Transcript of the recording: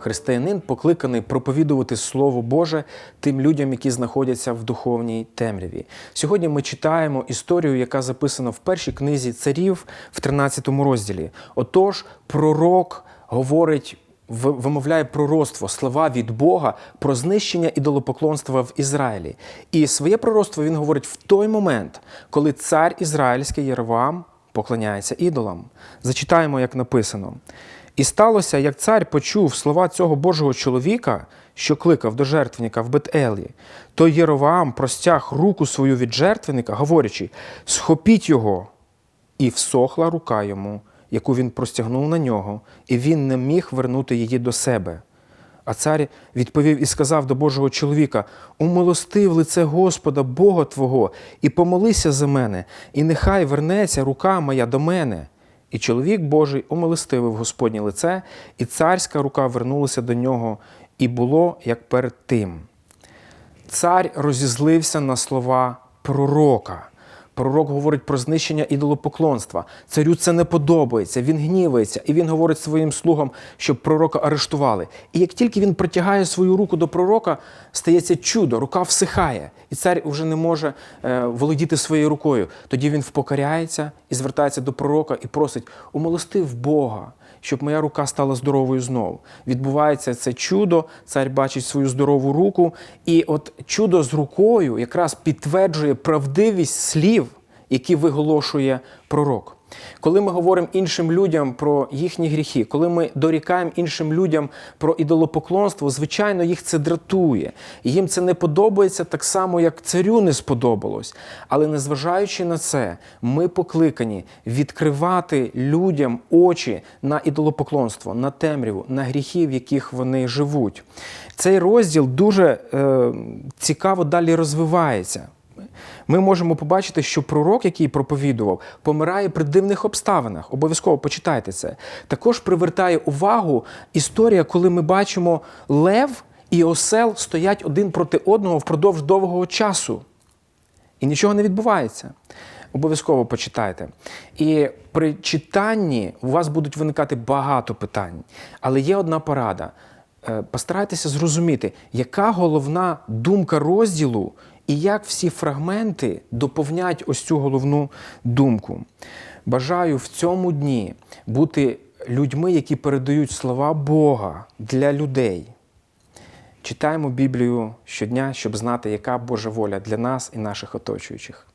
Християнин покликаний проповідувати Слово Боже тим людям, які знаходяться в духовній темряві. Сьогодні ми читаємо історію, яка записана в першій книзі царів в 13 розділі. Отож, пророк говорить. Вимовляє пророцтво, слова від Бога про знищення ідолопоклонства в Ізраїлі. І своє пророцтво він говорить в той момент, коли цар ізраїльський Єровам поклоняється ідолам. Зачитаємо, як написано. І сталося, як цар почув слова цього Божого чоловіка, що кликав до жертвенника в Бет-Елі, то Єроваам простяг руку свою від жертвенника, говорячи: схопіть його. І всохла рука йому, яку він простягнув на нього, і він не міг вернути її до себе. А цар відповів і сказав до Божого чоловіка: Умилостив лице Господа, Бога Твого, і помолися за мене, і нехай вернеться рука моя до мене. І чоловік Божий умилостивив Господнє лице, і царська рука вернулася до нього, і було як перед тим. Цар розізлився на слова пророка. Пророк говорить про знищення ідолопоклонства. Царю це не подобається, він гнівається, і він говорить своїм слугам, щоб пророка арештували. І як тільки він протягає свою руку до пророка, стається чудо, рука всихає, і цар вже не може е, володіти своєю рукою. Тоді він впокоряється і звертається до пророка і просить: умолостив Бога щоб моя рука стала здоровою знову. Відбувається це чудо, цар бачить свою здорову руку, і от чудо з рукою якраз підтверджує правдивість слів, які виголошує пророк. Коли ми говоримо іншим людям про їхні гріхи, коли ми дорікаємо іншим людям про ідолопоклонство, звичайно, їх це дратує. Їм це не подобається так само, як царю не сподобалось. Але незважаючи на це, ми покликані відкривати людям очі на ідолопоклонство, на темряву, на гріхи, в яких вони живуть. Цей розділ дуже е, цікаво далі розвивається. Ми можемо побачити, що пророк, який проповідував, помирає при дивних обставинах. Обов'язково почитайте це. Також привертає увагу історія, коли ми бачимо лев і осел стоять один проти одного впродовж довгого часу. І нічого не відбувається. Обов'язково почитайте. І при читанні у вас будуть виникати багато питань. Але є одна порада. Е, Постарайтеся зрозуміти, яка головна думка розділу і як всі фрагменти доповнять ось цю головну думку. Бажаю в цьому дні бути людьми, які передають слова Бога для людей. Читаємо Біблію щодня, щоб знати, яка Божа воля для нас і наших оточуючих.